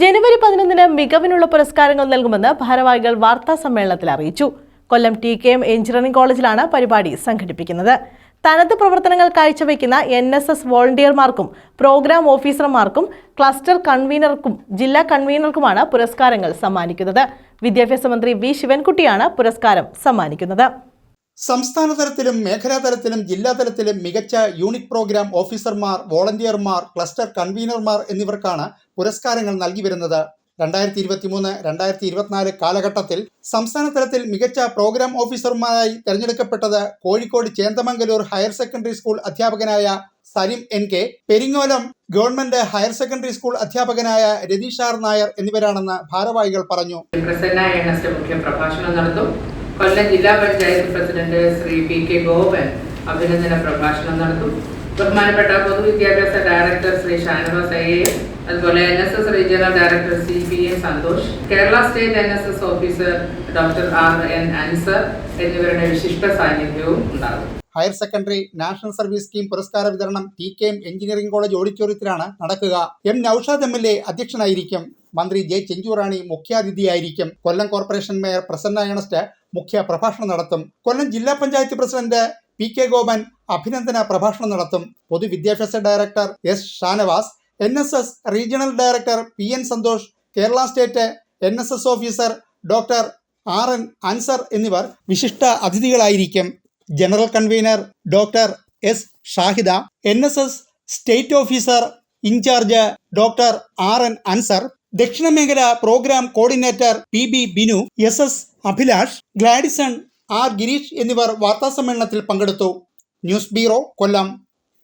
ജനുവരി പതിനൊന്നിന് മികവിനുള്ള പുരസ്കാരങ്ങൾ നൽകുമെന്ന് ഭാരവാഹികൾ വാർത്താ സമ്മേളനത്തിൽ അറിയിച്ചു. Kollam T K M engineering കോളേജിലാണ് പരിപാടി സംഘടിപ്പിക്കുന്നത്. തനത് പ്രവർത്തനങ്ങൾ കാഴ്ചവെക്കുന്ന എൻ എസ് എസ് വോളണ്ടിയർമാർക്കും പ്രോഗ്രാം ഓഫീസർമാർക്കും ക്ലസ്റ്റർ കൺവീനർക്കും ജില്ലാ കൺവീനർക്കുമാണ് പുരസ്കാരങ്ങൾ സമ്മാനിക്കുന്നത്. വിദ്യാഭ്യാസ മന്ത്രി വി ശിവൻകുട്ടിയാണ് പുരസ്കാരം സമ്മാനിക്കുന്നത്. സംസ്ഥാന തലത്തിലും മേഖലാ തലത്തിലും ജില്ലാ തലത്തിലും മികച്ച യൂണിറ്റ് പ്രോഗ്രാം ഓഫീസർമാർ വോളണ്ടിയർമാർ ക്ലസ്റ്റർ കൺവീനർമാർ എന്നിവർക്കാണ് പുരസ്കാരങ്ങൾ നൽകി വരുന്നത്. രണ്ടായിരത്തി ഇരുപത്തി മൂന്ന് രണ്ടായിരത്തി ഇരുപത്തിനാല് കാലഘട്ടത്തിൽ സംസ്ഥാന തലത്തിൽ മികച്ച പ്രോഗ്രാം ഓഫീസർമാരായി തെരഞ്ഞെടുക്കപ്പെട്ടത് Kozhikode Chendamangallur higher secondary school അധ്യാപകനായ Salim N K Peringolam government higher secondary school അധ്യാപകനായ രതീഷാർ നായർ എന്നിവരാണെന്ന് ഭാരവാഹികൾ പറഞ്ഞു. പ്രസന്ന മുഖ്യ പ്രഭാഷണം നടത്തും കൊല്ലം ജില്ലാ panchayat president Shri P K Gopan അഭിനന്ദന പ്രഭാഷണം നടത്തും. ബഹുമാനപ്പെട്ട പൊതുവിദ്യാഭ്യാസ director Shri Shanavas I A അതുപോലെ N S S regional director C P A Santhosh Kerala state N S S officer doctor R N Anser എന്നിവരുടെ വിശിഷ്ട സാന്നിധ്യവും ഉണ്ടാകും. Higher secondary national service scheme പുരസ്കാര വിതരണം T K M engineering college ഓഡിറ്റോറിയത്തിലാണ് നടക്കുക. M Noushad M L A അധ്യക്ഷനായിരിക്കും. മന്ത്രി J Chinchurani മുഖ്യാതിഥിയായിരിക്കും. Kollam corporation mayor Prasanna Ernest മുഖ്യ പ്രഭാഷണം നടത്തും. കൊല്ലം ജില്ലാ panchayat president P K Gopan അഭിനന്ദന പ്രഭാഷണം നടത്തും. പൊതുവിദ്യാഭ്യാസ director S Shanavas N S S regional director P N Santhosh Kerala state N S S officer doctor R N Anser എന്നിവർ വിശിഷ്ട അതിഥികളായിരിക്കും. General convener doctor S Shahida N state officer in charge doctor R N Anser ദക്ഷിണ മേഖല programme coordinator P B Binu S S Abhilash Gladison R Girish എന്നിവർ വാർത്താസമ്മേളനത്തിൽ പങ്കെടുത്തു. News bureau Kollam.